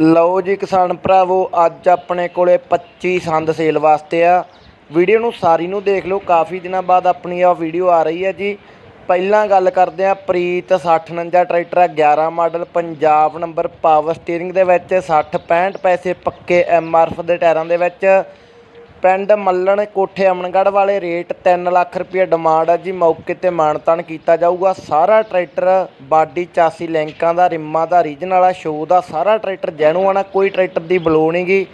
ਲਓ ਜੀ ਕਿਸਾਨ ਭਰਾਵੋ, ਅੱਜ ਆਪਣੇ ਕੋਲੇ 25 ਸੰਦ ਸੇਲ ਵਾਸਤੇ ਆ। ਵੀਡੀਓ ਨੂੰ ਸਾਰੀ ਨੂੰ ਦੇਖ ਲਓ, ਕਾਫੀ ਦਿਨਾਂ ਬਾਅਦ ਆਪਣੀ ਆ ਵੀਡੀਓ ਆ ਰਹੀ ਹੈ ਜੀ। ਪਹਿਲਾਂ ਗੱਲ ਕਰਦੇ ਆ ਪ੍ਰੀਤ 6049 ਟਰੈਕਟਰ ਆ 11 model, Punjab number power steering ਦੇ ਵਿੱਚ 60 65 ਪੈਸੇ ਪੱਕੇ ਐਮਆਰਐਫ ਦੇ ਟਾਇਰਾਂ ਦੇ ਵਿੱਚ। ਪਿੰਡ ਮੱਲਣ ਕੋਠੇ ਅਮਨਗੜ੍ਹ ਵਾਲੇ ਰੇਟ 3 ਲੱਖ ਰੁਪਏ ਡਿਮਾਂਡ ਹੈ ਜੀ, ਮੌਕੇ ਤੇ ਮਾਨਤਾਨ ਕੀਤਾ ਜਾਊਗਾ। ਸਾਰਾ ਟਰੈਕਟਰ ਬਾਡੀ ਚਾਸੀ ਲਿੰਕਾਂ ਦਾ, ਰਿੰਮਾਂ ਦਾ ਰੀਜਨ ਵਾਲਾ ਸ਼ੋ ਦਾ, ਸਾਰਾ ਟਰੈਕਟਰ ਜੈਨੂਆਨ ਆ, ਕੋਈ ਟਰੈਕਟਰ ਦੀ ਬਲੋ ਨੀ ਗੀ।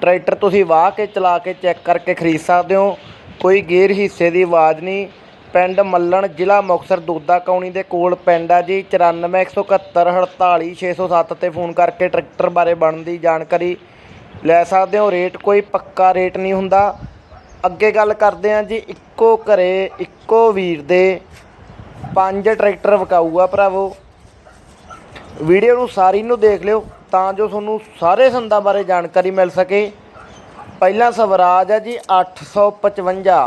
ਟਰੈਕਟਰ ਤੁਸੀਂ ਵਾਹ ਕੇ, ਚਲਾ ਕੇ, ਚੈੱਕ ਕਰਕੇ ਖਰੀਦ ਸਕਦੇ ਹੋ। ਕੋਈ ਗੇਰ ਹਿੱਸੇ ਦੀ ਆਵਾਜ਼ ਨਹੀਂ। ਪਿੰਡ ਮੱਲਣ ਜ਼ਿਲ੍ਹਾ ਮੁਕਤਸਰ ਦੋਦਾ ਕੌਣੀ ਦੇ ਕੋਲ ਪਿੰਡ ਆ ਜੀ 9417 48607 ਤੇ ਫੋਨ ਕਰਕੇ ਟਰੈਕਟਰ ਬਾਰੇ ਬਣਦੀ ਜਾਣਕਾਰੀ। ਲੈ ਸਕਦੇ ਹੋ, ਰੇਟ ਕੋਈ ਪੱਕਾ ਰੇਟ ਨਹੀਂ ਹੁੰਦਾ। ਅੱਗੇ ਗੱਲ ਕਰਦੇ ਹਾਂ ਜੀ, ਇੱਕੋ ਘਰੇ ਇੱਕੋ ਵੀਰ ਦੇ ਪੰਜ ਟਰੈਕਟਰ ਵਿਕਾਊ ਆ ਭਰਾਵੋ। ਵੀਡੀਓ ਨੂੰ ਸਾਰੀ ਨੂੰ ਦੇਖ ਲਿਓ, ਤਾਂ ਜੋ ਤੁਹਾਨੂੰ ਸਾਰੇ ਸੰਦਾਂ ਬਾਰੇ ਜਾਣਕਾਰੀ ਮਿਲ ਸਕੇ। ਪਹਿਲਾ ਸਵਰਾਜ ਹੈ ਜੀ 855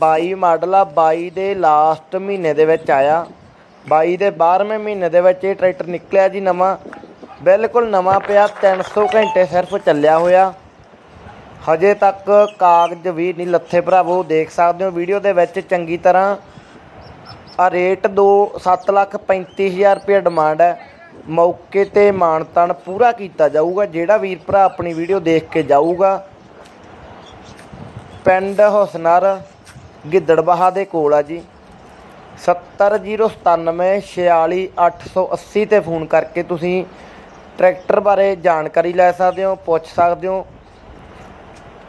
22 ਮਾਡਲ ਆ 22 ਦੇ ਲਾਸਟ ਮਹੀਨੇ ਦੇ ਵਿੱਚ ਆਇਆ। 22 ਦੇ 12ਵੇਂ ਮਹੀਨੇ ਦੇ ਵਿੱਚ ਇਹ ਟਰੈਕਟਰ ਨਿਕਲਿਆ ਜੀ ਨਵਾਂ। ਬਿਲਕੁਲ ਨਵਾਂ ਪਿਆ 300 ਘੰਟੇ ਸਿਰਫ ਚੱਲਿਆ ਹੋਇਆ। ਹਜੇ ਤੱਕ ਕਾਗਜ਼ ਵੀ ਨਹੀਂ ਲੱਥੇ ਭਰਾਵੋ, ਦੇਖ ਸਕਦੇ ਹੋ ਵੀਡੀਓ ਦੇ ਵਿੱਚ ਚੰਗੀ ਤਰ੍ਹਾਂ। ਆ ਰੇਟ ਦੋ, ਸੱਤ ਲੱਖ ਪੈਂਤੀ ਹਜ਼ਾਰ ਰੁਪਏ ਡਿਮਾਂਡ ਹੈ। ਮੌਕੇ ਤੇ ਮਾਨਤਨ ਪੂਰਾ ਕੀਤਾ ਜਾਊਗਾ, ਜਿਹੜਾ ਵੀਰ ਭਰਾ ਆਪਣੀ ਵੀਡੀਓ ਦੇਖ ਕੇ ਜਾਊਗਾ। ਪਿੰਡ ਹੁਸਨਰ ਗਿੱਦੜਬਾਹਾ ਦੇ ਕੋਲ ਆ ਜੀ। 70097 ਤੇ ਫੋਨ ਕਰਕੇ ਤੁਸੀਂ ਟਰੈਕਟਰ ਬਾਰੇ ਜਾਣਕਾਰੀ ਲੈ ਸਕਦੇ ਹੋ, ਪੁੱਛ ਸਕਦੇ ਹੋ।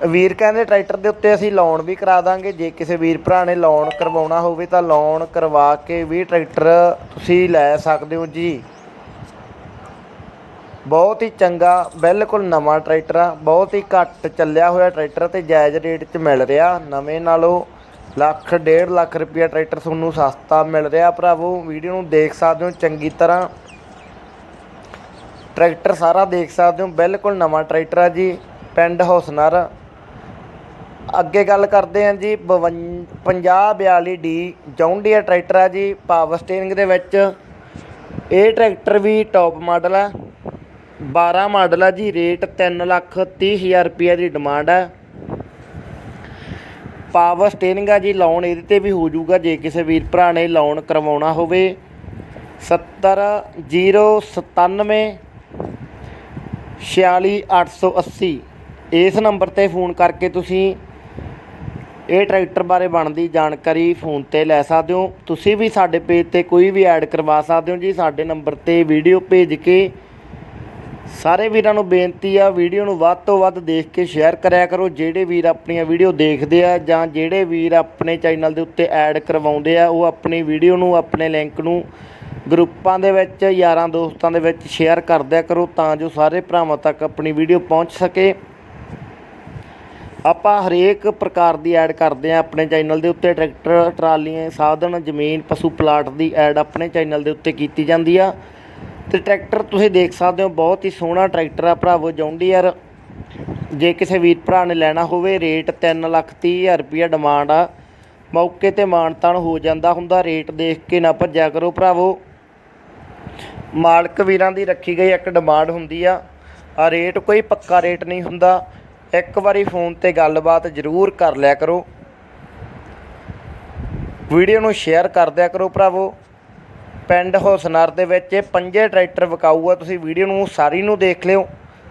ਵੀਰ ਕਹਿੰਦੇ ਟਰੈਕਟਰ ਦੇ ਉੱਤੇ ਅਸੀਂ ਲੋਨ ਵੀ ਕਰਾ ਦਾਂਗੇ, ਜੇ ਕਿਸੇ ਵੀਰ ਭਰਾ ਨੇ ਲੋਨ ਕਰਵਾਉਣਾ ਹੋਵੇ ਤਾਂ ਲੋਨ ਕਰਵਾ ਕੇ ਵੀ ਟਰੈਕਟਰ ਤੁਸੀਂ ਲੈ ਸਕਦੇ ਹੋ ਜੀ। ਬਹੁਤ ਹੀ ਚੰਗਾ, ਬਿਲਕੁਲ ਨਵਾਂ ਟਰੈਕਟਰ ਆ, ਬਹੁਤ ਹੀ ਘੱਟ ਚੱਲਿਆ ਹੋਇਆ ਟਰੈਕਟਰ ਤੇ ਜਾਇਜ਼ ਰੇਟ 'ਚ ਮਿਲ ਰਿਹਾ। ਨਵੇਂ ਨਾਲੋਂ ਲੱਖ, ਡੇਢ ਲੱਖ ਰੁਪਇਆ ਟਰੈਕਟਰ ਤੁਹਾਨੂੰ ਸਸਤਾ ਮਿਲ ਰਿਹਾ ਭਰਾਵੋ। ਵੀਡੀਓ ਨੂੰ ਦੇਖ ਸਕਦੇ ਹੋ ਚੰਗੀ ਤਰ੍ਹਾਂ। ਟਰੈਕਟਰ ਸਾਰਾ ਦੇਖ ਸਕਦੇ ਹੋ, ਬਿਲਕੁਲ ਨਵਾਂ ਟਰੈਕਟਰ ਆ ਜੀ, ਪਿੰਡ ਹੁਸਨਰ। ਅੱਗੇ ਗੱਲ ਕਰਦੇ ਹਾਂ ਜੀ 5042 ਡੀ ਜੌਂਡੀਆ ਟਰੈਕਟਰ ਆ ਜੀ ਪਾਵਰ ਸਟੀਅਰਿੰਗ ਦੇ ਵਿੱਚ। ਇਹ ਟਰੈਕਟਰ ਵੀ ਟੌਪ ਮਾਡਲ ਆ। 12 ਮਾਡਲ ਆ ਜੀ ਰੇਟ 3 ਲੱਖ 30 ਹਜ਼ਾਰ ਰੁਪਏ ਦੀ ਡਿਮਾਂਡ ਹੈ ਪਾਵਰ ਸਟੀਅਰਿੰਗ ਆ ਜੀ ਲੋਨ ਇਹਦੇ ਤੇ ਵੀ ਹੋ ਜਾਊਗਾ, ਜੇ ਕਿਸੇ ਵੀਰ ਭਰਾ ਨੇ ਲੋਨ ਕਰਵਾਉਣਾ ਹੋਵੇ। 70 097 46880 ਇਸ ਨੰਬਰ ਤੇ ਫੋਨ ਕਰਕੇ ਤੁਸੀਂ ਇਹ ਟਰੈਕਟਰ ਬਾਰੇ ਬਣਦੀ ਜਾਣਕਾਰੀ ਫੋਨ ਤੇ ਲੈ ਸਕਦੇ ਹੋ। ਤੁਸੀਂ ਵੀ ਸਾਡੇ ਪੇਜ ਤੇ ਕੋਈ ਵੀ ਐਡ ਕਰਵਾ ਸਕਦੇ ਹੋ ਜੀ। ਸਾਡੇ ਨੰਬਰ ਤੇ ਵੀਡੀਓ ਭੇਜ ਕੇ ਸਾਰੇ ਵੀਰਾਂ ਨੂੰ ਬੇਨਤੀ ਆ, ਵੀਡੀਓ ਨੂੰ ਵੱਧ ਤੋਂ ਵੱਧ ਦੇਖ ਕੇ ਸ਼ੇਅਰ ਕਰਿਆ ਕਰੋ। ਜਿਹੜੇ ਵੀਰ ਆਪਣੀਆਂ ਵੀਡੀਓ ਦੇਖਦੇ ਆ ਜਾਂ ਜਿਹੜੇ ਵੀਰ ਆਪਣੇ ਚੈਨਲ ਦੇ ਉੱਤੇ ਐਡ ਕਰਵਾਉਂਦੇ ਆ, ਉਹ ਆਪਣੀ ਵੀਡੀਓ ਨੂੰ, ਆਪਣੇ ਲਿੰਕ ਨੂੰ ਗਰੁੱਪਾਂ ਦੇ ਵਿੱਚ, ਯਾਰਾਂ ਦੋਸਤਾਂ ਦੇ ਵਿੱਚ ਸ਼ੇਅਰ ਕਰਦਿਆ ਕਰੋ ਤਾਂ ਜੋ ਸਾਰੇ ਭਰਾਵਾਂ ਤੱਕ ਆਪਣੀ ਵੀਡੀਓ ਪਹੁੰਚ ਸਕੇ। ਆਪਾਂ ਹਰੇਕ ਪ੍ਰਕਾਰ ਦੀ ਐਡ ਕਰਦੇ ਆ ਆਪਣੇ ਚੈਨਲ ਦੇ ਉੱਤੇ ਟਰੈਕਟਰ ਟਰਾਲੀਆਂ, ਸਾਧਨ, ਜ਼ਮੀਨ, ਪਸ਼ੂ ਪਲਾਟ ਦੀ ਐਡ ਆਪਣੇ ਚੈਨਲ ਦੇ ਉੱਤੇ ਕੀਤੀ ਜਾਂਦੀ ਆ। ਤੇ ਟਰੈਕਟਰ ਤੁਸੀਂ ਦੇਖ ਸਕਦੇ ਹੋ, ਬਹੁਤ ਹੀ ਸੋਹਣਾ ਟਰੈਕਟਰ ਆ ਭਰਾਵੋ, ਜੌਂਡੀਅਰ। ਜੇ ਕਿਸੇ ਵੀਰ ਭਰਾ ਨੇ ਲੈਣਾ ਹੋਵੇ ਰੇਟ 3 ਲੱਖ 30 ਹਜ਼ਾਰ ਰੁਪਇਆ ਡਿਮਾਂਡ ਆ। ਮੌਕੇ ਤੇ ਮਾਨਤਾਨ ਹੋ ਜਾਂਦਾ ਹੁੰਦਾ ਰੇਟ ਦੇਖ ਕੇ ਨਾ ਭੱਜਿਆ ਕਰੋ ਭਰਾਵੋ। ਮਾਲਕ ਵੀਰਾਂ ਦੀ ਰੱਖੀ ਗਈ ਇੱਕ ਡਿਮਾਂਡ ਹੁੰਦੀ ਆ ਆ ਰੇਟ ਕੋਈ ਪੱਕਾ ਰੇਟ ਨਹੀਂ ਹੁੰਦਾ। ਇੱਕ ਵਾਰੀ ਫੋਨ ਤੇ ਗੱਲਬਾਤ ਜ਼ਰੂਰ ਕਰ ਲਿਆ ਕਰੋ। ਵੀਡੀਓ ਨੂੰ ਸ਼ੇਅਰ ਕਰ ਦਿਆ ਕਰੋ ਭਰਾਵੋ। ਪਿੰਡ ਹੁਸਨਰ ਦੇ ਵਿੱਚ ਇਹ ਪੰਜੇ ਟਰੈਕਟਰ ਵਿਕਾਊ ਆ, ਤੁਸੀਂ ਵੀਡੀਓ ਨੂੰ ਸਾਰੀ ਨੂੰ ਦੇਖ ਲਿਓ।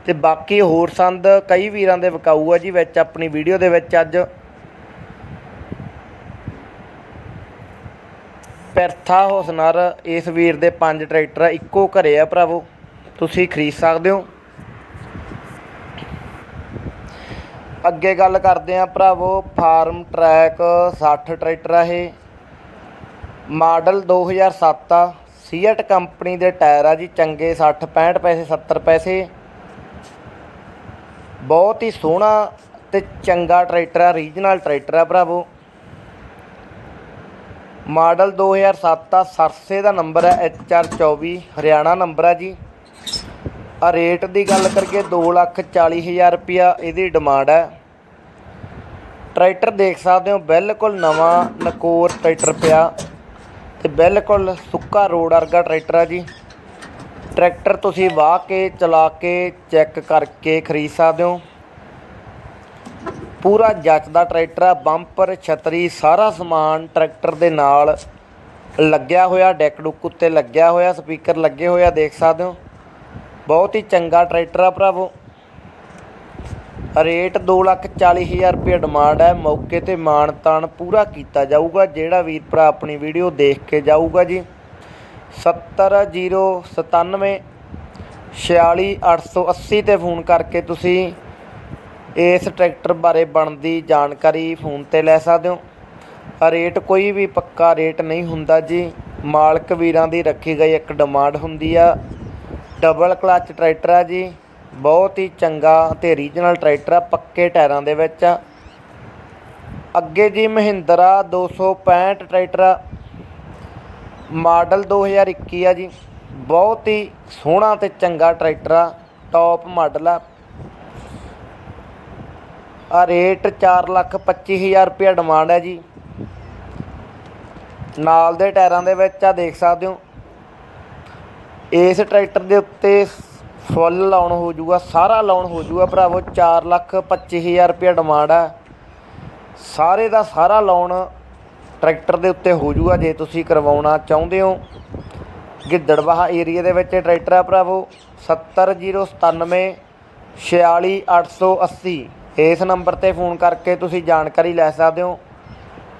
ਤੇ ਬਾਕੀ ਹੋਰ ਸੰਦ ਕਈ ਵੀਰਾਂ ਦੇ ਵਿਕਾਊ ਆ ਜੀ, ਵਿੱਚ ਆਪਣੀ ਵੀਡੀਓ ਦੇ ਵਿੱਚ ਅੱਜ। ਪਿਰਥਾ ਹੁਸਨਰ ਇਸ ਵੀਰ ਦੇ ਪੰਜ ਟਰੈਕਟਰ ਇੱਕੋ ਘਰੇ ਆ ਭਰਾਵੋ। ਤੁਸੀਂ ਖਰੀਦ ਸਕਦੇ ਹੋ। ਅੱਗੇ ਗੱਲ ਕਰਦੇ ਆ ਭਰਾਵੋ, ਫਾਰਮ ਟਰੈਕ 60 ਟਰੈਕਟਰ ਆ ਇਹ। ਮਾਡਲ 2007 ਆ। ਸੀਐਟ ਕੰਪਨੀ ਦੇ ਟਾਇਰ ਆ ਜੀ, ਚੰਗੇ 60 65 ਪੈਸੇ 70 ਪੈਸੇ। ਬਹੁਤ ਹੀ ਸੋਹਣਾ ਤੇ ਚੰਗਾ ਟਰੈਕਟਰ ਆ, ਰੀਜਨਲ ਟਰੈਕਟਰ ਆ ਭਰਾਵੋ। ਮਾਡਲ 2007 ਆ ਸਰਸੇ ਦਾ ਨੰਬਰ ਹੈ HR24 ਹਰਿਆਣਾ ਨੰਬਰ ਆ ਜੀ। ਆ ਰੇਟ ਦੀ ਗੱਲ ਕਰੀਏ 240000 ਰੁਪਿਆ ਇਹਦੀ ਡਿਮਾਂਡ ਹੈ। ਟਰੈਕਟਰ ਦੇਖ ਸਕਦੇ ਹੋ, ਬਿਲਕੁਲ ਨਵਾਂ ਨਕੋਰ ਟਰੈਕਟਰ ਪਿਆ ਤੇ ਬਿਲਕੁਲ ਸੁੱਕਾ ਰੋਡ ਵਰਗਾ ਟਰੈਕਟਰ ਆ ਜੀ। ਟਰੈਕਟਰ ਤੁਸੀਂ ਵਾਹ ਕੇ, ਚਲਾ ਕੇ, ਚੈੱਕ ਕਰਕੇ ਖਰੀਦ ਸਕਦੇ ਹੋ। ਪੂਰਾ ਜੱਚਦਾ ਟਰੈਕਟਰ ਆ, ਬੰਪਰ, ਛਤਰੀ, ਸਾਰਾ ਸਮਾਨ ਟਰੈਕਟਰ ਦੇ ਨਾਲ ਲੱਗਿਆ ਹੋਇਆ, ਡੈਕ ਡੁੱਕ ਉੱਤੇ ਲੱਗਿਆ ਹੋਇਆ, ਸਪੀਕਰ ਲੱਗੇ ਹੋਇਆ ਦੇਖ ਸਕਦੇ ਹੋ। ਬਹੁਤ ਹੀ ਚੰਗਾ ਟਰੈਕਟਰ ਆ ਭਰਾਵੋ। ਰੇਟ 240000 ਰੁਪਏ ਡਿਮਾਂਡ ਹੈ। ਮੌਕੇ ਤੇ ਮਾਣ ਤਾਣ ਪੂਰਾ ਕੀਤਾ ਜਾਊਗਾ, ਜਿਹੜਾ ਵੀਰ ਭਰਾ ਆਪਣੀ ਵੀਡੀਓ ਦੇਖ ਕੇ ਜਾਊਗਾ ਜੀ। 70097 46880 ਤੇ ਫੋਨ ਕਰਕੇ ਤੁਸੀਂ ਇਸ ਟਰੈਕਟਰ ਬਾਰੇ ਬਣਦੀ ਜਾਣਕਾਰੀ ਫੋਨ ਤੇ ਲੈ ਸਕਦੇ ਹੋ। ਰੇਟ ਕੋਈ ਵੀ ਪੱਕਾ ਰੇਟ ਨਹੀਂ ਹੁੰਦਾ ਜੀ। ਮਾਲਕ ਵੀਰਾਂ ਦੀ ਰੱਖੀ ਗਈ ਇੱਕ ਡਿਮਾਂਡ ਹੁੰਦੀ ਆ। ਡਬਲ ਕਲਚ ਟਰੈਕਟਰ ਆ ਜੀ। ਬਹੁਤ ਹੀ ਚੰਗਾ ਤੇ ਰੀਜਨਲ ਟਰੈਕਟਰ ਆ, ਪੱਕੇ ਟਾਇਰਾਂ ਦੇ ਵਿੱਚ ਆ। ਅੱਗੇ ਜੀ ਮਹਿੰਦਰਾ 265 ਟਰੈਕਟਰ ਆ। ਮਾਡਲ 2021 ਆ ਜੀ। ਬਹੁਤ ਹੀ ਸੋਹਣਾ ਤੇ ਚੰਗਾ ਟਰੈਕਟਰ ਆ। ਟੌਪ ਮਾਡਲ ਆ। ਆ ਰੇਟ 425000 ਰੁਪਏ ਡਿਮਾਂਡ ਹੈ ਜੀ। ਨਾਲ ਦੇ ਟਾਇਰਾਂ ਦੇ ਵਿੱਚ ਆ ਦੇਖ ਸਕਦੇ ਹੋ। ਇਸ ਟਰੈਕਟਰ ਦੇ ਉੱਤੇ ਫੁੱਲ ਲਾਉਣ ਹੋ ਜਾਊਗਾ, ਸਾਰਾ ਲਾਉਣ ਹੋ ਜਾਊਗਾ ਭਰਾਵੋ 425000 ਰੁਪਏ ਡਿਮਾਂਡ ਆ ਸਾਰੇ ਦਾ ਸਾਰਾ ਲਾਉਣ ਟਰੈਕਟਰ ਦੇ ਉੱਤੇ ਹੋ ਜਾਊਗਾ, ਜੇ ਤੁਸੀਂ ਕਰਵਾਉਣਾ ਚਾਹੁੰਦੇ ਹੋ। ਗਿੱਦੜਬਾਹਾ ਏਰੀਆ ਦੇ ਵਿੱਚ ਇਹ ਟਰੈਕਟਰ ਆ ਭਰਾਵੋ 70097 46880 ਇਸ ਨੰਬਰ ਤੇ ਫੋਨ ਕਰਕੇ ਤੁਸੀਂ ਜਾਣਕਾਰੀ ਲੈ ਸਕਦੇ ਹੋ।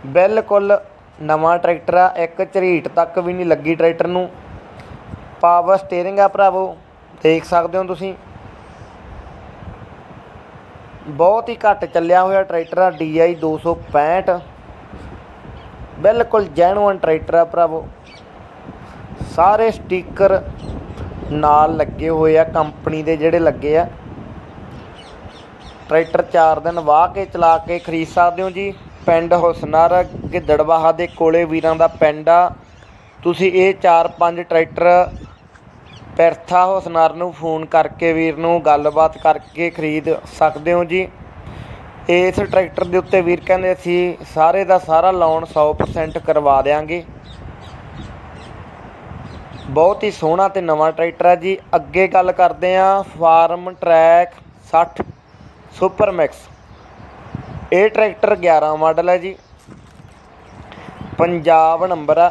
ਬਿਲਕੁਲ ਨਵਾਂ ਟਰੈਕਟਰ ਆ, ਇੱਕ ਝਰੀਟ ਤੱਕ ਵੀ ਨਹੀਂ ਲੱਗੀ ਟਰੈਕਟਰ ਨੂੰ। ਪਾਵਰ ਸਟੀਅਰਿੰਗ ਆ ਭਰਾਵੋ, ਦੇਖ ਸਕਦੇ ਹੋ ਤੁਸੀਂ। ਬਹੁਤ ਹੀ ਘੱਟ ਚੱਲਿਆ ਹੋਇਆ ਟਰੈਕਟਰ ਆ DI 265 ਬਿਲਕੁਲ ਜੈਨੂਅਨ ਟਰੈਕਟਰ ਆ ਭਰਾਵੋ। ਸਾਰੇ ਸਟicker ਨਾਲ ਲੱਗੇ ਹੋਏ ਆ, ਕੰਪਨੀ ਦੇ ਜਿਹੜੇ ਲੱਗੇ ਆ। ਟਰੈਕਟਰ 4 ਦਿਨ ਵਾਹ ਕੇ ਚਲਾ ਕੇ ਖਰੀਦ ਸਕਦੇ ਹੋ ਜੀ। ਪਿੰਡ ਹੁਸਨਰ ਗਿੱਦੜਵਾਹਾ ਦੇ ਕੋਲੇ ਵੀਰਾਂ ਦਾ ਪਿੰਡ ਆ। ਤੁਸੀਂ ਇਹ 4-5 ਟਰੈਕਟਰ ਪਿਰਥਾ ਹੁਸਨਰ ਨੂੰ ਫੋਨ ਕਰਕੇ ਵੀਰ ਨੂੰ ਗੱਲਬਾਤ ਕਰਕੇ ਖਰੀਦ ਸਕਦੇ ਹੋ ਜੀ। ਇਸ ਟਰੈਕਟਰ ਦੇ ਉੱਤੇ ਵੀਰ ਕਹਿੰਦੇ ਅਸੀਂ ਸਾਰੇ ਦਾ ਸਾਰਾ ਲੋਨ 100% ਕਰਵਾ ਦੇਾਂਗੇ ਬਹੁਤ ਹੀ ਸੋਹਣਾ ਤੇ ਨਵਾਂ ਟਰੈਕਟਰ ਹੈ ਜੀ। ਅੱਗੇ ਗੱਲ ਕਰਦੇ ਆਂ ਫਾਰਮ ਟਰੈਕ 60 ਸੁਪਰ ਮੈਕਸ ਇਹ ਟਰੈਕਟਰ 11 ਮਾਡਲ ਹੈ ਜੀ। ਪੰਜਾਬ ਨੰਬਰ ਆ।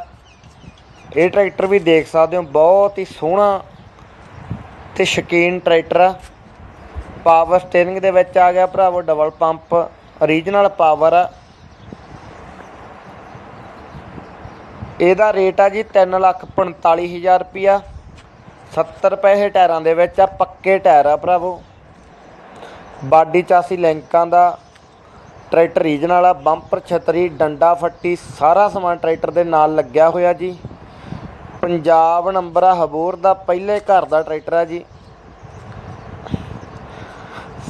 ਇਹ ਟਰੈਕਟਰ ਵੀ ਦੇਖ ਸਕਦੇ ਹੋ, ਬਹੁਤ ਹੀ ਸੋਹਣਾ ਤੇ ਸ਼ਕੀਨ ਟਰੈਕਟਰ ਆ। ਪਾਵਰ ਸਟੀਅਰਿੰਗ ਦੇ ਵਿੱਚ ਆ ਗਿਆ ਭਰਾਵੋ ਡਬਲ ਪੰਪ ਓਰੀਜਨਲ ਪਾਵਰ ਆ। ਇਹਦਾ ਰੇਟ ਆ ਜੀ 345000 ਰੁਪਿਆ 70 ਪੈਸੇ ਟਾਇਰਾਂ ਦੇ ਵਿੱਚ ਆ, ਪੱਕੇ ਟਾਇਰ ਆ ਭਰਾਵੋ। ਬਾਡੀ ਚਾਸੀ ਲਿੰਕਾਂ ਦਾ ਟਰੈਕਟਰ ਰੀਜਨਲ ਆ ਬੰਪਰ, ਛਤਰੀ, ਡੰਡਾ, ਫੱਟੀ, ਸਾਰਾ ਸਮਾਨ ਟਰੈਕਟਰ ਦੇ ਨਾਲ ਲੱਗਿਆ ਹੋਇਆ ਜੀ। ਪੰਜਾਬ ਨੰਬਰ ਆ, ਹਬੋਰ ਦਾ ਪਹਿਲੇ ਘਰ ਦਾ ਟਰੈਕਟਰ ਆ ਜੀ।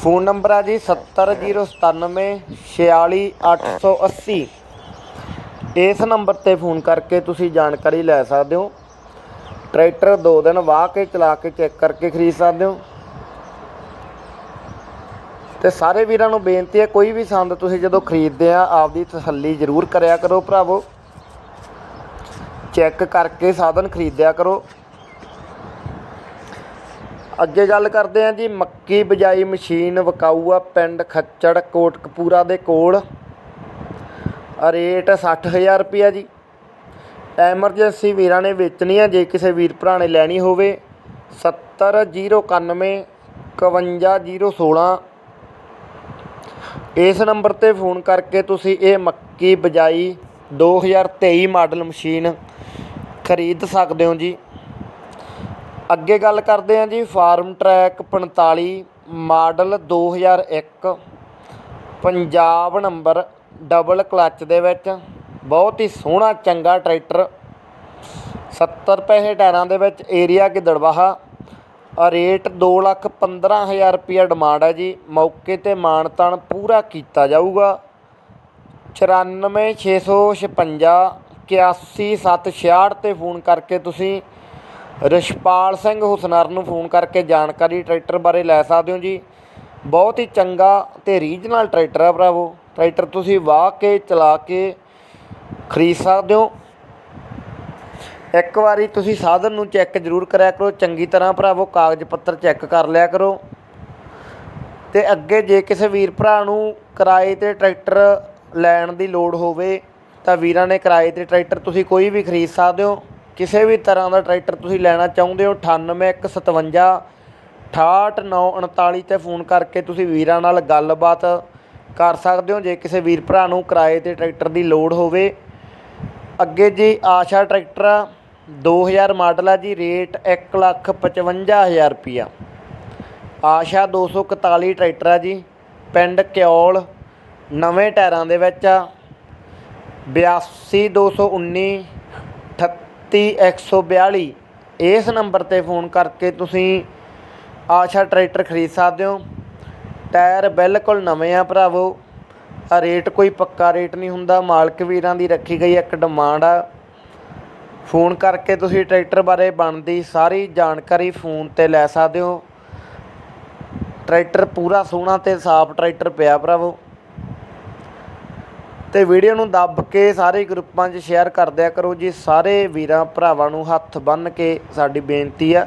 ਫੋਨ ਨੰਬਰ ਆ ਜੀ 70097 46880 ਇਸ ਨੰਬਰ ਤੇ ਫੋਨ ਕਰਕੇ ਤੁਸੀਂ ਜਾਣਕਾਰੀ ਲੈ ਸਕਦੇ ਹੋ। ਟਰੈਕਟਰ 2 ਦਿਨ ਵਾਹ ਕੇ, ਚਲਾ ਕੇ, ਚੈੱਕ ਕਰਕੇ ਖਰੀਦ ਸਕਦੇ ਹੋ। ਤੇ ਸਾਰੇ ਵੀਰਾਂ ਨੂੰ ਬੇਨਤੀ ਹੈ, ਕੋਈ ਵੀ ਸੰਦ ਤੁਸੀਂ ਜਦੋਂ ਖਰੀਦਦੇ ਆ, ਆਪਦੀ ਤਸੱਲੀ ਜ਼ਰੂਰ ਕਰਿਆ ਕਰੋ ਭਰਾਵੋ। ਚੈੱਕ ਕਰਕੇ ਸਾਧਨ ਖਰੀਦਿਆ ਕਰੋ। ਅੱਗੇ ਗੱਲ ਕਰਦੇ ਆ ਜੀ, ਮੱਕੀ ਬਜਾਈ ਮਸ਼ੀਨ ਵਕਾਊਆ ਪਿੰਡ ਖੱਚੜ, ਕੋਟਕਪੂਰਾ ਦੇ ਕੋਲ। ਰੇਟ 60000 ਰੁਪਿਆ ਜੀ। ਐਮਰਜੈਂਸੀ ਵੀਰਾਂ ਨੇ ਵੇਚਣੀ ਆ, ਜੇ ਕਿਸੇ ਵੀਰ ਭਰਾ ਨੇ ਲੈਣੀ ਹੋਵੇ 70091 51016 ਇਸ ਨੰਬਰ ਤੇ ਫੋਨ ਕਰਕੇ ਤੁਸੀਂ ਇਹ ਮੱਕੀ ਬਜਾਈ 2023 ਮਾਡਲ ਮਸ਼ੀਨ ਖਰੀਦ ਸਕਦੇ ਹੋ ਜੀ। ਅੱਗੇ ਗੱਲ ਕਰਦੇ ਹਾਂ ਜੀ, Farmtrac 45 model 2001 Punjab number double clutch ਦੇ ਵਿੱਚ। ਬਹੁਤ ਹੀ ਸੋਹਣਾ, ਚੰਗਾ ਟਰੈਕਟਰ। 70 ਪੈਸੇ ਟਾਇਰਾਂ ਦੇ ਵਿੱਚ ਏਰੀਆ ਗਿੱਦੜਵਾਹਾ ਰੇਟ 215000 ਰੁਪਿਆ ਡਿਮਾਂਡ ਹੈ ਜੀ। ਮੌਕੇ ਤੇ ਮਾਨਤਾਨ ਪੂਰਾ ਕੀਤਾ ਜਾਊਗਾ। 94656 81766 ਤੇ ਫੋਨ ਕਰਕੇ ਤੁਸੀਂ ਰਿਸ਼ਪਾਲ ਸਿੰਘ ਹੁਸਨਰ ਨੂੰ ਫੋਨ ਕਰਕੇ ਜਾਣਕਾਰੀ ਟਰੈਕਟਰ ਬਾਰੇ ਲੈ ਸਕਦੇ ਹੋ ਜੀ। ਬਹੁਤ ਹੀ ਚੰਗਾ ਤੇ ਰੀਜਨਲ ਟਰੈਕਟਰ ਆ ਭਰਾਵੋ। ਟਰੈਕਟਰ ਤੁਸੀਂ ਵਾਹ ਕੇ, ਚਲਾ ਕੇ ਖਰੀਦ ਸਕਦੇ ਹੋ। ਇੱਕ ਵਾਰੀ ਤੁਸੀਂ ਸਾਧਨ ਨੂੰ ਚੈੱਕ ਜ਼ਰੂਰ ਕਰਿਆ ਕਰੋ ਚੰਗੀ ਤਰ੍ਹਾਂ ਭਰਾਵੋ ਕਾਗਜ਼ ਪੱਤਰ ਚੈੱਕ ਕਰ ਲਿਆ ਕਰੋ। ਤੇ ਅੱਗੇ ਜੇ ਕਿਸੇ ਵੀਰ ਭਰਾ ਨੂੰ ਕਿਰਾਏ ਤੇ ਟਰੈਕਟਰ ਲੈਣ ਦੀ ਲੋੜ ਹੋਵੇ ਤਾਂ ਵੀਰਾਂ ਨੇ ਕਿਰਾਏ ਤੇ ਟਰੈਕਟਰ ਤੁਸੀਂ ਕੋਈ ਵੀ ਖਰੀਦ ਸਕਦੇ ਹੋ। ਕਿਸੇ ਵੀ ਤਰ੍ਹਾਂ ਦਾ ਟਰੈਕਟਰ ਤੁਸੀਂ ਲੈਣਾ ਚਾਹੁੰਦੇ ਹੋ 98157 68939 ਤੇ ਫੋਨ ਕਰਕੇ ਤੁਸੀਂ ਵੀਰਾਂ ਨਾਲ ਗੱਲਬਾਤ ਕਰ ਸਕਦੇ ਹੋ ਜੇ ਕਿਸੇ ਵੀਰ ਭਰਾ ਨੂੰ ਕਿਰਾਏ ਤੇ ਟਰੈਕਟਰ ਦੀ ਲੋੜ ਹੋਵੇ। ਅੱਗੇ ਜੀ ਆਸ਼ਾ ਟਰੈਕਟਰ ਆ, 2000 ਮਾਡਲ ਆ ਜੀ ਰੇਟ 155000 ਰੁਪਿਆ ਆਸ਼ਾ 241 ਟਰੈਕਟਰ ਆ ਜੀ, ਪਿੰਡ ਕਿਉਲ ਨਵੇਂ ਟਾਇਰਾਂ ਦੇ ਵਿੱਚ ਆ। 82219 38142 ਇਸ ਨੰਬਰ ਤੇ ਫੋਨ ਕਰਕੇ ਤੁਸੀਂ ਆਸ਼ਾ ਟਰੈਕਟਰ ਖਰੀਦ ਸਕਦੇ ਹੋ। ਟਾਇਰ ਬਿਲਕੁਲ ਨਵੇਂ ਆ ਭਰਾਵੋ। ਆ ਰੇਟ ਕੋਈ ਪੱਕਾ ਰੇਟ ਨਹੀਂ ਹੁੰਦਾ। ਮਾਲਕ ਵੀਰਾਂ ਦੀ ਰੱਖੀ ਗਈ ਇੱਕ ਡਿਮਾਂਡ ਆ। ਫੋਨ ਕਰਕੇ ਤੁਸੀਂ ਟਰੈਕਟਰ ਬਾਰੇ ਬਣਦੀ ਸਾਰੀ ਜਾਣਕਾਰੀ ਫੋਨ ਤੇ ਲੈ ਸਕਦੇ ਹੋ। ਟਰੈਕਟਰ ਪੂਰਾ ਸੋਹਣਾ ਤੇ ਸਾਫ਼ ਟਰੈਕਟਰ ਪਿਆ ਭਰਾਵੋ। ਤੇ ਵੀਡੀਓ ਨੂੰ ਦੱਬ ਕੇ ਸਾਰੇ ਗਰੁੱਪਾਂ 'ਚ ਸ਼ੇਅਰ ਕਰ ਦਿਆ ਕਰੋ ਜੀ। ਸਾਰੇ ਵੀਰਾਂ ਭਰਾਵਾਂ ਨੂੰ ਹੱਥ ਬੰਨ੍ਹ ਕੇ ਸਾਡੀ ਬੇਨਤੀ ਆ।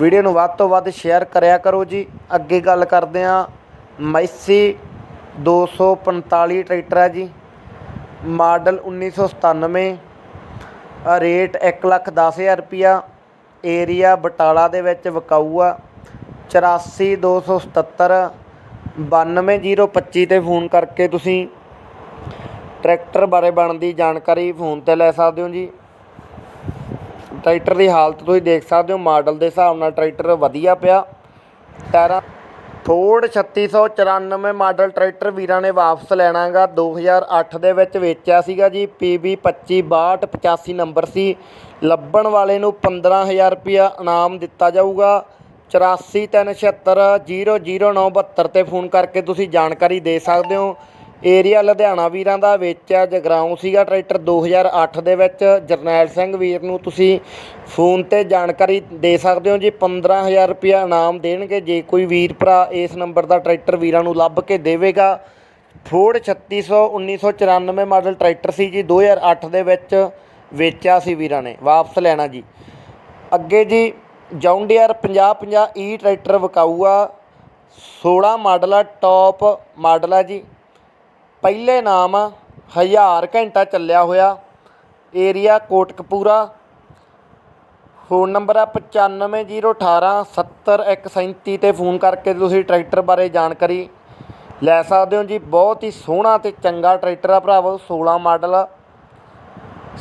ਵੀਡੀਓ ਨੂੰ ਵੱਧ ਤੋਂ ਵੱਧ ਸ਼ੇਅਰ ਕਰਿਆ ਕਰੋ ਜੀ। ਅੱਗੇ ਗੱਲ ਕਰਦੇ ਆ ਮੈਸੀ 245 ਟਰੈਕਟਰ ਹੈ ਜੀ। ਮਾਡਲ 1997 ਰੇਟ ਆ ਰੇਟ 110000 ਰੁਪਿਆ ਏਰੀਆ ਬਟਾਲਾ ਦੇ ਵਿੱਚ ਵਿਕਾਊ ਆ 84277 92025 ਤੇ ਫੋਨ ਕਰਕੇ ਤੁਸੀਂ ਟਰੈਕਟਰ ਬਾਰੇ ਬਣਦੀ ਜਾਣਕਾਰੀ ਫੋਨ ਤੇ ਲੈ ਸਕਦੇ ਹੋ ਜੀ। ਟਰੈਕਟਰ ਦੀ ਹਾਲਤ ਤੁਸੀਂ ਦੇਖ ਸਕਦੇ ਹੋ, ਮਾਡਲ ਦੇ ਹਿਸਾਬ ਨਾਲ ਟਰੈਕਟਰ ਵਧੀਆ ਪਿਆ। ਟਾਇਰਾਂ ਫੋਰਡ 3694 ਮਾਡਲ ਟਰੈਕਟਰ ਵੀਰਾਂ ਨੇ ਵਾਪਸ ਲੈਣਾਗਾ। 2008 ਦੇ ਵਿੱਚ ਵੇਚਿਆ ਸੀਗਾ ਜੀ। PB 2562 85 ਨੰਬਰ ਸੀ। ਲੱਭਣ ਵਾਲੇ ਨੂੰ 15000 ਰੁਪਇਆ ਇਨਾਮ ਦਿੱਤਾ ਜਾਊਗਾ। 8437700972 ਤੇ ਫੋਨ ਕਰਕੇ ਤੁਸੀਂ ਜਾਣਕਾਰੀ ਦੇ ਸਕਦੇ ਹੋ। ਏਰੀਆ ਲੁਧਿਆਣਾ ਵੀਰਾਂ ਦਾ ਵੇਚਿਆ ਜਗਰਾਉਂ ਸੀਗਾ ਟਰੈਕਟਰ 2008 ਦੇ ਵਿੱਚ। ਜਰਨੈਲ ਸਿੰਘ ਵੀਰ ਨੂੰ ਤੁਸੀਂ ਫੋਨ ਤੇ ਜਾਣਕਾਰੀ ਦੇ ਸਕਦੇ ਹੋ ਜੀ 15000 ਰੁਪਇਆ ਇਨਾਮ ਦੇਣਗੇ। ਜੇ ਕੋਈ ਵੀਰ ਭਰਾ ਇਸ ਨੰਬਰ ਦਾ ਟਰੈਕਟਰ ਵੀਰਾਂ ਨੂੰ ਲੱਭ ਕੇ ਦੇਵੇਗਾ ਫੋਰਡ 3600 1994 ਮਾਡਲ ਟਰੈਕਟਰ ਸੀ ਜੀ 2008 ਦੇ ਵਿੱਚ ਵੇਚਿਆ ਸੀ ਵੀਰਾਂ ਨੇ। ਵਾਪਸ ਲੈਣਾ ਜੀ। ਅੱਗੇ ਜੀ ਜੌਂਡੀਅਰ 5050 ਈ ਟਰੈਕਟਰ ਵਿਕਾਊ ਆ 16 ਮਾਡਲ ਆ ਟੌਪ ਮਾਡਲ ਆ ਜੀ। ਪਹਿਲੇ ਨਾਮ ਹਜ਼ਾਰ ਘੰਟਾ ਚੱਲਿਆ ਹੋਇਆ ਏਰੀਆ ਕੋਟਕਪੂਰਾ। ਫੋਨ ਨੰਬਰ ਆ 9501 70137 ਤੇ ਫੋਨ ਕਰਕੇ ਤੁਸੀਂ ਟਰੈਕਟਰ ਬਾਰੇ ਜਾਣਕਾਰੀ ਲੈ ਸਕਦੇ ਹੋ ਜੀ। ਬਹੁਤ ਹੀ ਸੋਹਣਾ ਤੇ ਚੰਗਾ ਟਰੈਕਟਰ ਆ ਭਰਾਵੋ 16 ਮਾਡਲ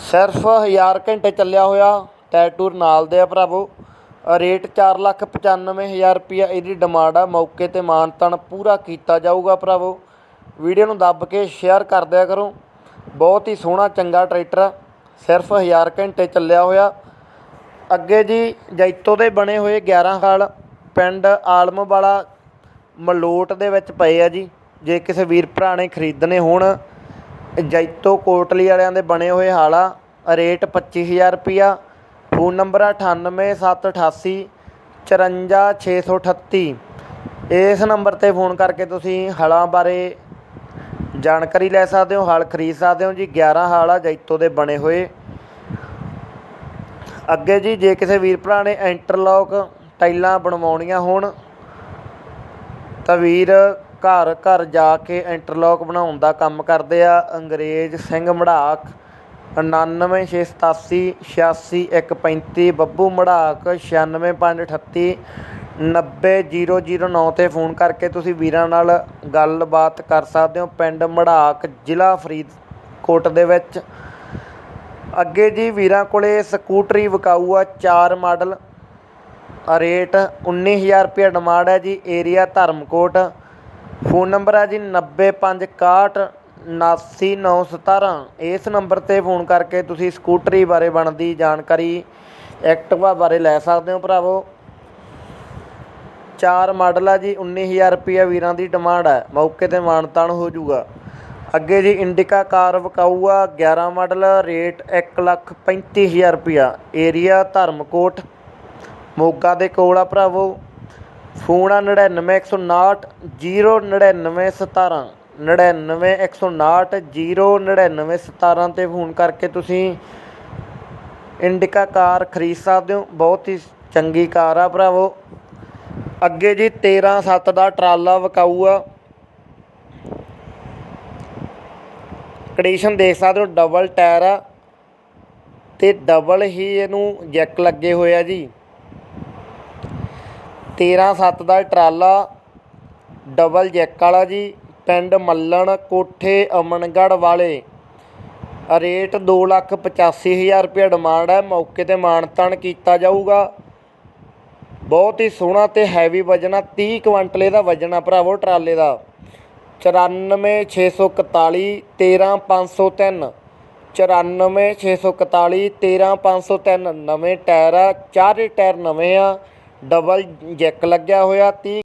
ਸਿਰਫ 1000 ਘੰਟੇ ਚੱਲਿਆ ਹੋਇਆ ਟਾਇਰ ਟੂਰ ਨਾਲ ਦੇ ਆ ਭਰਾਵੋ। ਅ ਰੇਟ 495000 ਰੁਪਿਆ ਇਹਦੀ ਡਿਮਾਂਡ ਆ। ਮੌਕੇ ਤੇ ਮਾਨਤਨ ਪੂਰਾ ਕੀਤਾ ਜਾਊਗਾ ਭਰਾਵੋ। ਵੀਡੀਓ ਨੂੰ ਦੱਬ ਕੇ ਸ਼ੇਅਰ ਕਰ ਦਿਆ ਕਰੋ। ਬਹੁਤ ਹੀ ਸੋਹਣਾ, ਚੰਗਾ ਟਰੈਕਟਰ ਆ। ਸਿਰਫ 1000 ਘੰਟੇ ਚੱਲਿਆ ਹੋਇਆ। ਅੱਗੇ ਜੀ ਜੈਤੋ ਦੇ ਬਣੇ ਹੋਏ 11 ਹਾਲ ਪਿੰਡ ਆਲਮ ਵਾਲਾ ਮਲੋਟ ਦੇ ਵਿੱਚ ਪਏ ਆ ਜੀ। ਜੇ ਕਿਸੇ ਵੀਰ ਭਰਾ ਨੇ ਖਰੀਦਣੇ ਹੋਣ, ਜੈਤੋ ਕੋਟਲੀ ਵਾਲਿਆਂ ਦੇ ਬਣੇ ਹੋਏ ਹਾਲ ਆ ਰੇਟ 25000 ਰੁਪਿਆ ਫੋਨ ਨੰਬਰ ਆ 98788 54638 ਇਸ ਨੰਬਰ ਤੇ ਫੋਨ ਕਰਕੇ ਤੁਸੀਂ ਹਲਾਂ ਬਾਰੇ ਜਾਣਕਾਰੀ ਲੈ ਸਕਦੇ ਹੋ, ਹਾਲ ਖਰੀਦ ਸਕਦੇ ਹੋ ਜੀ। 11 ਹਾਲ ਆ, ਜੈਤੋ ਦੇ ਬਣੇ ਹੋਏ। ਅੱਗੇ ਜੀ, ਜੇ ਕਿਸੇ ਵੀਰ ਭਰਾ ਨੇ ਇੰਟਰਲੌਕ ਟਾਈਲਾਂ ਬਣਵਾਉਣੀਆਂ ਹੋਣ, ਤਾਂ ਵੀਰ ਘਰ ਘਰ ਜਾ ਕੇ ਇੰਟਰਲੌਕ ਬਣਾਉਣ ਦਾ ਕੰਮ ਕਰਦੇ ਆ। ਅੰਗਰੇਜ਼ ਸਿੰਘ ਮੜਾਕ 99687 86135 ਬੱਬੂ ਮੜਾਕ 96538 90009 ਤੇ ਫੋਨ ਕਰਕੇ ਤੁਸੀਂ ਵੀਰਾਂ ਨਾਲ ਗੱਲਬਾਤ ਕਰ ਸਕਦੇ ਹੋ ਪਿੰਡ ਮੜਾਕ, ਜ਼ਿਲ੍ਹਾ ਫਰੀਦਕੋਟ ਦੇ ਵਿੱਚ। ਅੱਗੇ ਜੀ ਵੀਰਾਂ ਕੋਲੇ ਸਕੂਟਰੀ ਵਿਕਾਊ ਆ 4 ਮਾਡਲ। ਆ ਰੇਟ 19000 ਰੁਪਏ ਡਿਮਾਂਡ ਹੈ ਜੀ, ਏਰੀਆ ਧਰਮਕੋਟ। ਫੋਨ ਨੰਬਰ ਹੈ ਜੀ 9561 79917 ਇਸ ਨੰਬਰ ਤੇ ਫੋਨ ਕਰਕੇ ਤੁਸੀਂ ਸਕੂਟਰੀ ਬਾਰੇ ਬਣਦੀ ਜਾਣਕਾਰੀ ਐਕਟਿਵਾ ਬਾਰੇ ਲੈ ਸਕਦੇ ਹੋ ਭਰਾਵੋ। ਚਾਰ ਮਾਡਲ ਆ ਜੀ 19000 ਰੁਪਏ ਵੀਰਾਂ ਦੀ ਡਿਮਾਂਡ ਹੈ ਮੌਕੇ ਤੇ ਮਾਨਤਾਨ ਹੋ ਜਾਊਗਾ। ਅੱਗੇ ਜੀ ਇੰਡਿਕਾ ਕਾਰ ਵਿਕਾਊ ਆ 11 ਮਾਡਲ, ਰੇਟ 135000 ਰੁਪਿਆ ਏਰੀਆ ਧਰਮਕੋਟ, ਮੋਗਾ ਦੇ ਕੋਲ ਆ ਭਰਾਵੋ। ਫੋਨ ਆ 99159 09917 99159 09917 ਤੇ ਫੋਨ ਕਰਕੇ ਤੁਸੀਂ ਇੰਡਿਕਾ ਕਾਰ ਖਰੀਦ ਸਕਦੇ ਹੋ। ਬਹੁਤ ਹੀ ਚੰਗੀ ਕਾਰ ਆ ਭਰਾਵੋ। ਅੱਗੇ ਜੀ 13 7 ਦਾ ਟਰਾਲਾ ਵਿਕਾਊ ਆ ਕੰਡੀਸ਼ਨ ਦੇਖ ਸਕਦੇ ਹੋ ਡਬਲ ਟਾਇਰ ਆ। ਤੇ ਡਬਲ ਹੀ ਇਹਨੂੰ ਜੈਕ ਲੱਗੇ ਹੋਏ ਆ ਜੀ। 13 7 ਦਾ ਟਰਾਲਾ ਡਬਲ ਜੈਕ ਵਾਲਾ ਜੀ, ਪਿੰਡ ਮੱਲਣ, ਕੋਠੇ, ਅਮਨਗੜ੍ਹ ਵਾਲੇ। ਰੇਟ ਦੋ ਲੱਖ ਪਚਾਸੀ ਹਜ਼ਾਰ ਰੁਪਏ ਡਿਮਾਂਡ ਹੈ ਮੌਕੇ ਤੇ ਮਾਨਤਾਨ ਕੀਤਾ ਜਾਊਗਾ। ਬਹੁਤ ਹੀ ਸੋਹਣਾ ਤੇ ਹੈਵੀ ਵਜਨ ਆ 30 ਕੁਇੰਟਲ ਇਹਦਾ ਵਜਨ ਆ ਭਰਾਵੋ ਟਰਾਲੇ ਦਾ। 94641 13503 94641 13503 ਨਵੇਂ ਟਾਇਰ ਆ, ਚਾਰੇ ਟਾਇਰ ਨਵੇਂ ਆ ਡਬਲ ਜੈਕ ਲੱਗਿਆ ਹੋਇਆ 30